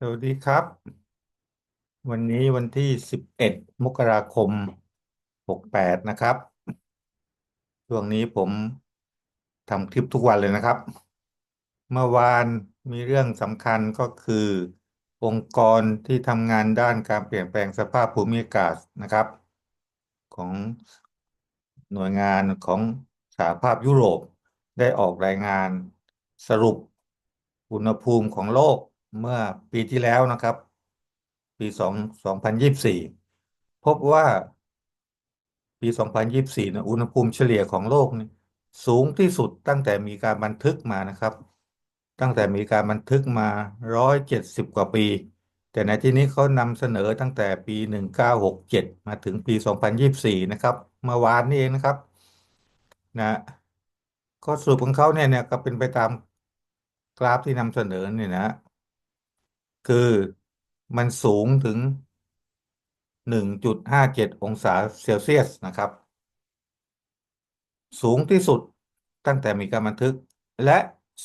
สวัสดีครับ วันนี้วันที่สิบเอ็ดมกราคมหกแปดนะครับ ช่วงนี้ผมทำคลิปทุกวันเลยนะครับ เมื่อวานมีเรื่องสำคัญก็คือ องค์กรที่ทำงานด้านการเปลี่ยนแปลงสภาพภูมิอากาศนะครับ ของหน่วยงานของสหภาพยุโรปได้ออกรายงานสรุปอุณหภูมิของโลก เมื่อปีที่แล้วนะครับ ปีสองสองพันยี่สิบสี่พบว่าปีสองพันยี่สิบสี่นะอุณหภูมิเฉลี่ยของโลกนี่สูงที่สุดตั้งแต่มีการบันทึกมานะครับ ตั้งแต่มีการบันทึกมาร้อยเจ็ดสิบกว่าปี แต่ในที่นี้เขานำเสนอตั้งแต่ปีหนึ่งเก้าหกเจ็ดมาถึงปีสองพันยี่สิบสี่นะครับเมื่อวานนี้เองนะครับนะข้อสรุปของเขาเนี่ยเนี่ยก็เป็นไปตามกราฟที่นำเสนอเนี่ยนะ คือมันสูงถึง 1.57 องศาเซลเซียสนะครับ สูงที่สุดตั้งแต่มีการบันทึก และ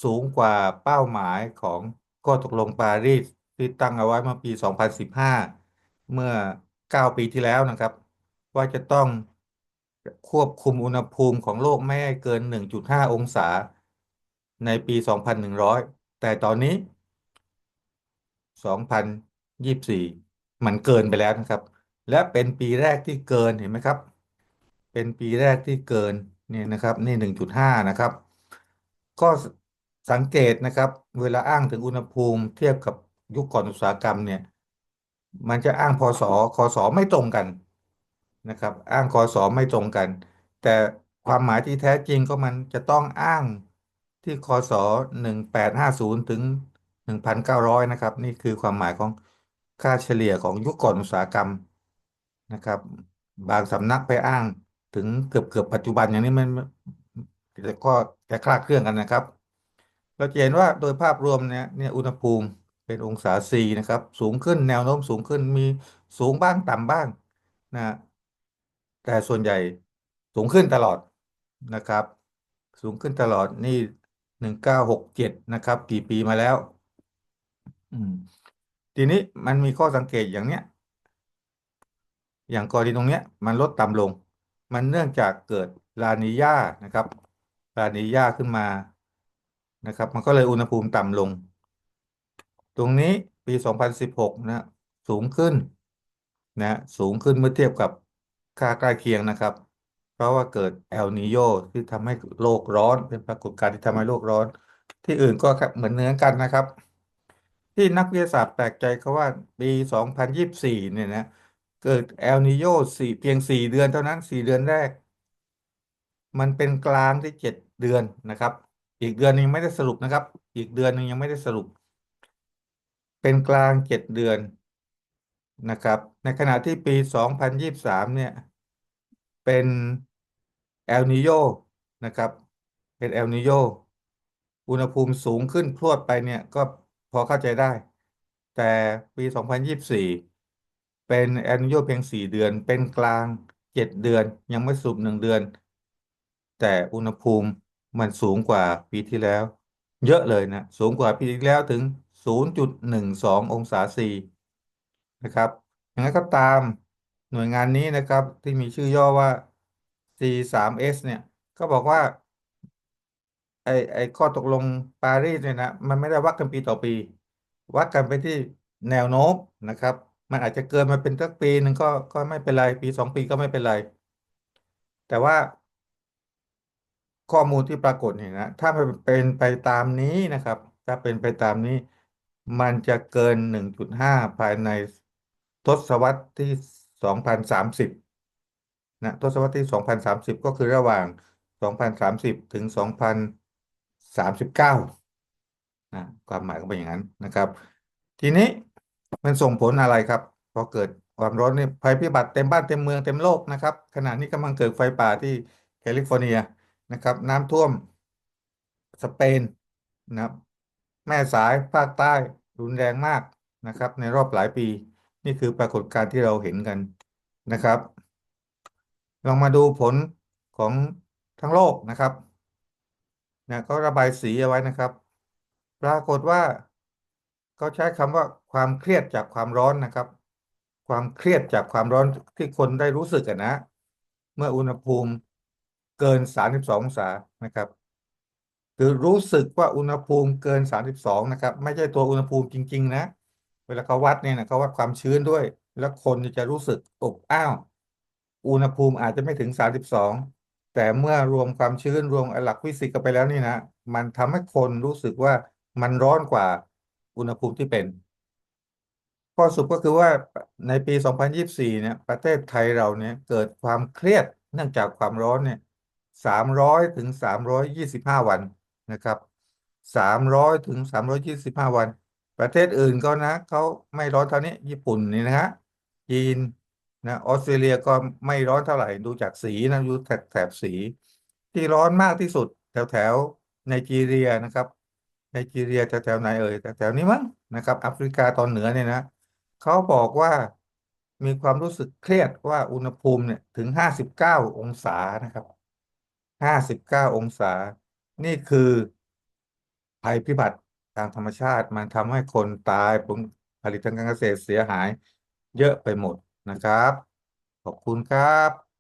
สูงกว่าเป้าหมายของข้อตกลงปารีสที่ตั้งเอาไว้เมื่อปี 2015 เมื่อ 9 ปีที่แล้วนะครับ ว่าจะต้องควบคุมอุณหภูมิของโลกไม่ให้เกิน 1.5 องศาในปี 2100 แต่ตอนนี้ 2024 มันเกินไปแล้วนะครับ และเป็นปีแรกที่เกินเห็นไหมครับ เป็นปีแรกที่เกินเนี่ยนะครับนี่ 1.5 นะครับ ก็สังเกตนะครับ เวลาอ้างถึงอุณหภูมิเทียบกับยุคก่อนอุตสาหกรรมเนี่ย มันจะอ้างพศคศไม่ตรงกันนะครับ อ้างคศไม่ตรงกัน แต่ความหมายที่แท้จริงก็มันจะต้องอ้างที่คศ1850 ถึง 1,900นเก้าร้อยนะครับ นี่คือความหมายของค่าเฉลี่ยของยุคก่อนอุตสาหกรรมนะครับ บางสำนักไปอ้างถึงเกือบเกือบปัจจุบันอย่างนี้มันแต่ก็จะคลาดเคลื่อนกันนะครับ เราจะเห็นว่าโดยภาพรวมเนี่ยเนี่ยอุณหภูมิเป็นองศา C นะครับ สูงขึ้นแนวโน้มสูงขึ้นมีสูงบ้างต่ำบ้างนะแต่ส่วนใหญ่สูงขึ้นตลอดนะครับ สูงขึ้นตลอดนี่หนึ่งเก้าหกเจ็ดนะครับ กี่ปีมาแล้ว อืม ทีนี้มันมีข้อสังเกตอย่างเนี้ย อย่างกรณีตรงเนี้ย มันลดต่ำลง มันเนื่องจากเกิดลานีญานะครับ ลานีญาขึ้นมานะครับ มันก็เลยอุณหภูมิต่ำลง ตรงนี้ปี 2016 นะ สูงขึ้นนะสูงขึ้นเมื่อเทียบกับค่าใกล้เคียงนะครับ เพราะว่าเกิดเอลนีโยที่ทำให้โลกร้อน เป็นปรากฏการณ์ที่ทำให้โลกร้อน ที่อื่นก็เหมือนเนื้อกันนะครับ ที่นักวิทยาศาสตร์แปลกใจเขาว่าปี 2024 เนี่ยนะเกิดเอลนีโยสี่เพียงสี่เดือนเท่านั้นสี่เดือนแรก มันเป็นกลางที่เจ็ดเดือนนะครับ อีกเดือนนึงไม่ได้สรุปนะครับ อีกเดือนนึงยังไม่ได้สรุป เป็นกลางเจ็ดเดือนนะครับ ในขณะที่ปี2023เนี่ย เป็นเอลนิโยนะครับ เป็นเอลนิโยอุณหภูมิสูงขึ้นพรวดไปเนี่ยก็ พอเข้าใจได้ แต่ปี 2024 เป็นเอนิโยเพียง 4 เดือน เป็นกลาง 7 เดือน ยังไม่สุด1เดือน แต่อุณหภูมิมันสูงกว่าปีที่แล้ว เยอะเลยนะ สูงกว่าปีที่แล้วถึง 0.12 องศาซีนะครับอย่างไรก็ตามหน่วยงานนี้นะครับที่มีชื่อย่อว่า C3S เนี่ย ก็บอกว่า ไอไอข้อตกลงปารีสเนี่ยนะมันไม่ได้วัดกันปีต่อปี วัดกันไปที่แนวโน้มนะครับ มันอาจจะเกินมาเป็นสักปีหนึ่งก็ก็ไม่เป็นไรปีสองปีก็ไม่เป็นไร แต่ว่าข้อมูลที่ปรากฏเนี่ยนะถ้าเป็นไปตามนี้นะครับ ถ้าเป็นไปตามนี้ มันจะเกิน 1.5 ภายในทศวรรษที่ 2030 นะทศวรรษที่ 2030 ก็คือระหว่าง 2030 ถึง 2039นะความหมายก็เป็นอย่างนั้นนะครับ ทีนี้มันส่งผลอะไรครับพอเกิดความร้อนนี่ภัยพิบัติเต็มบ้านเต็มเมืองเต็มโลกนะครับ ขณะนี้กำลังเกิดไฟป่าที่แคลิฟอร์เนียนะครับ น้ำท่วมสเปนนะครับแม่สายภาคใต้รุนแรงมากนะครับ ในรอบหลายปี นี่คือปรากฏการณ์ที่เราเห็นกันนะครับ ลองมาดูผลของทั้งโลกนะครับ นะก็ระบายสีเอาไว้นะครับ ปรากฏว่าเขาใช้คำว่าความเครียดจากความร้อนนะครับ ความเครียดจากความร้อนที่คนได้รู้สึกนนะ เมื่ออุณหภูมิเกิน 32 องศานะครับ คือรู้สึกว่าอุณหภูมิเกิน 32 นะครับ ไม่ใช่ตัวอุณหภูมิจริง ๆ นะ เวลาเขาวัดเนี่ยนะเขาวัดความชื้นด้วย แล้วคนจะรู้สึกอบอ้าวอุณหภูมิอาจจะไม่ถึง 32 แต่เมื่อรวมความชื้นรวมหลักฟิสิกส์กันไปแล้วนี่นะ มันทำให้คนรู้สึกว่ามันร้อนกว่าอุณหภูมิที่เป็น ข้อสรุปก็คือว่าในปี 2024 เนี่ย ประเทศไทยเราเนี่ยเกิดความเครียดเนื่องจากความร้อนเนี่ย 300 ถึง 325 วันนะครับ 300 ถึง 325 วัน ประเทศอื่นก็นะเขาไม่ร้อนเท่านี้ ญี่ปุ่นนี่นะฮะ จีน นะออสเตรเลียก็ไม่ร้อนเท่าไหร่ดูจากสีนะดูแถบแถบสี ที่ร้อนมากที่สุด แถวแถวไนจีเรียนะครับไนจีเรียแถวแถวไหนเอ่ยแถวนี้มั้งนะครับแอฟริกาตอนเหนือเนี่ยนะเขาบอกว่ามีความรู้สึกเครียดว่าอุณหภูมิเนี่ยถึง59องศานะครับ59องศา นี่คือภัยพิบัติทางธรรมชาติมันทำให้คนตายผลผลิตทางการเกษตรเสียหายเยอะไปหมด นะครับ ขอบคุณครับ